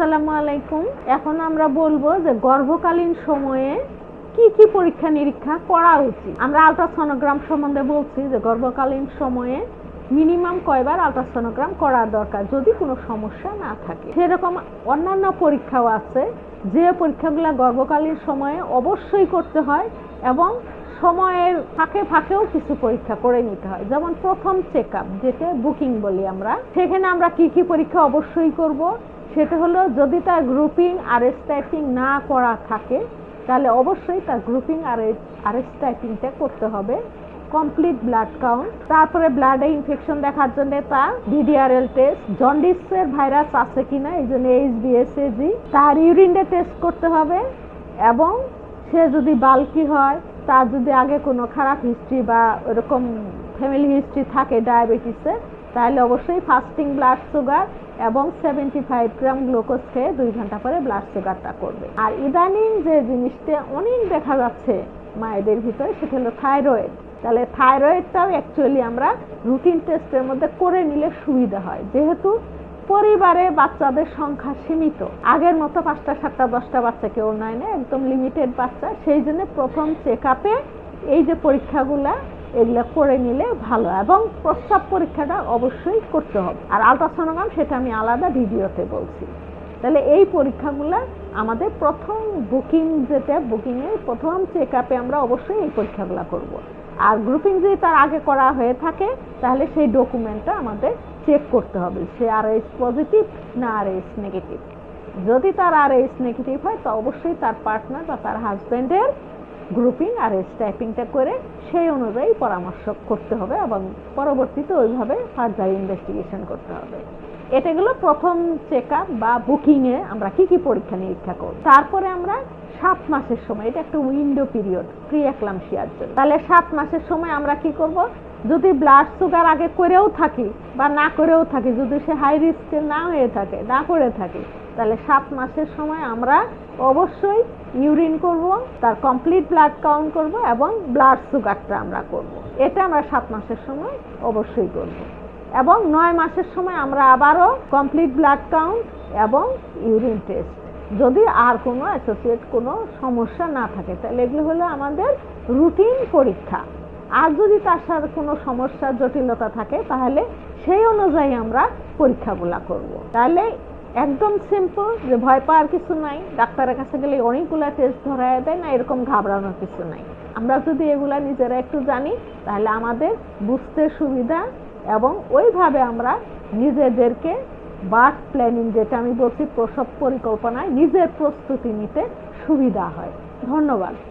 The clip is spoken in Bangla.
আসসালামু আলাইকুম। এখন আমরা বলব যে গর্ভকালীন সময়ে কি কি পরীক্ষা নিরীক্ষা করা উচিত। আমরা আলট্রাসোনোগ্রাম সম্বন্ধে বলছি যে গর্ভকালীন সময়ে মিনিমাম কয়বার আলট্রাসোনোগ্রাম করা দরকার যদি কোনো সমস্যা না থাকে। সেরকম অন্যান্য পরীক্ষাও আছে। যে পরীক্ষাগুলো গর্ভকালীন সময়ে অবশ্যই করতে হয় এবং সময়ের ফাঁকে ফাঁকেও কিছু পরীক্ষা করে নিতে হয়। যেমন প্রথম চেক আপ যেটা বুকিং বলি আমরা। সেখানে আমরা কি কি পরীক্ষা অবশ্যই করব সেটা হলো যদি তার গ্রুপিং আর স্টাইপিং না করা থাকে, তাহলে অবশ্যই তার গ্রুপিং আর আর স্টাইপিংটা করতে হবে। কমপ্লিট ব্লাড কাউন্ট তারপরে ব্লাডে ইনফেকশন দেখার জন্য তা ডিডিআরএল টেস্ট জন্ডিসের ভাইরাস আছে কিনা, এই জন্য এইচবিএসএজি তার ইউরিনটা টেস্ট করতে হবে এবং সে যদি বাল্কি হয়, তার যদি আগে কোনো খারাপ হিস্ট্রি বা এরকম ফ্যামিলি হিস্ট্রি থাকে ডায়াবেটিসের তাহলে অবশ্যই ফাস্টিং ব্লাড সুগার এবং সেভেন্টি ফাইভ গ্রাম গ্লুকোজ খেয়ে দুই ঘণ্টা পরে ব্লাড সুগারটা করবে। আর ইদানিং যে জিনিসটা অনেক দেখা যাচ্ছে মায়েদের ভিতরে, সেটা হলো থাইরয়েড তাহলে থাইরয়েডটাও অ্যাকচুয়ালি আমরা রুটিন টেস্টের মধ্যে করে নিলে সুবিধা হয়। যেহেতু পরিবারে বাচ্চাদের সংখ্যা সীমিত। আগের মতো পাঁচটা, সাতটা, দশটা বাচ্চা কেউ নয় না একদম লিমিটেড বাচ্চা। সেই জন্য প্রথম চেক আপে এই যে পরীক্ষাগুলা এগুলো করে নিলে ভালো। এবং প্রস্তাব পরীক্ষাটা অবশ্যই করতে হবে। আর আলট্রাসোনোগ্রাম সেটা আমি আলাদা ভিডিওতে বলছি। তাহলে এই পরীক্ষাগুলো আমাদের প্রথম বুকিং যেটা বুকিংয়ের প্রথম চেক আপে আমরা অবশ্যই এই পরীক্ষাগুলো করব। আর গ্রুপিং যদি তার আগে করা হয়ে থাকে, তাহলে সেই ডকুমেন্টটা আমাদের চেক করতে হবে, সে আর এস পজিটিভ না আর এস নেগেটিভ যদি তার আর এস নেগেটিভ হয়, তো অবশ্যই তার পার্টনার বা তার হাজব্যান্ডের গ্রুপিং আর এস টাইপিংটা করে সেই অনুযায়ী পরামর্শ করতে হবে এবং পরবর্তীতে ওইভাবে ফার্দার ইনভেস্টিগেশন করতে হবে। এটা গেলো প্রথম চেক বা বুকিংয়ে আমরা কি কি পরীক্ষা নিরীক্ষা করব। তারপরে আমরা সাত মাসের সময়, এটা একটা উইন্ডো পিরিয়ড প্রি অ্যাক্লামসিয়ার জন্য। তাহলে সাত মাসের সময় আমরা কি করব? যদি ব্লাড সুগার আগে করেও থাকি বা না করেও থাকি, যদি সে হাই রিস্কে না হয়ে থাকে, না করে থাকে তাহলে সাত মাসের সময় আমরা অবশ্যই ইউরিন করব, তার কমপ্লিট ব্লাড কাউন্ট করব এবং ব্লাড সুগারটা আমরা করব। এটা আমরা সাত মাসের সময় অবশ্যই করব। এবং নয় মাসের সময় আমরা আবারও কমপ্লিট ব্লাড কাউন্ট এবং ইউরিন টেস্ট যদি আর কোনো অ্যাসোসিয়েট কোনো সমস্যা না থাকে, তাহলে এগুলো হলো আমাদের রুটিন পরীক্ষা। আর যদি তার সাথে কোনো সমস্যা, জটিলতা থাকে, তাহলে সেই অনুযায়ী আমরা পরীক্ষাগুলা করব। তাহলে একদম সিম্পল যে ভয় পাওয়ার কিছু নাই। ডাক্তারের কাছে গেলে অনেকগুলো টেস্ট ধরায় দেয় না, এরকম ঘাবড়ানোর কিছু নাই। আমরা যদি এগুলা নিজেরা একটু জানি, তাহলে আমাদের বুঝতে সুবিধা এবং ওইভাবে আমরা নিজেদেরকে বার্থ প্ল্যানিং যেটা আমি বলছি, প্রসব পরিকল্পনায় নিজের প্রস্তুতি নিতে সুবিধা হয়। ধন্যবাদ।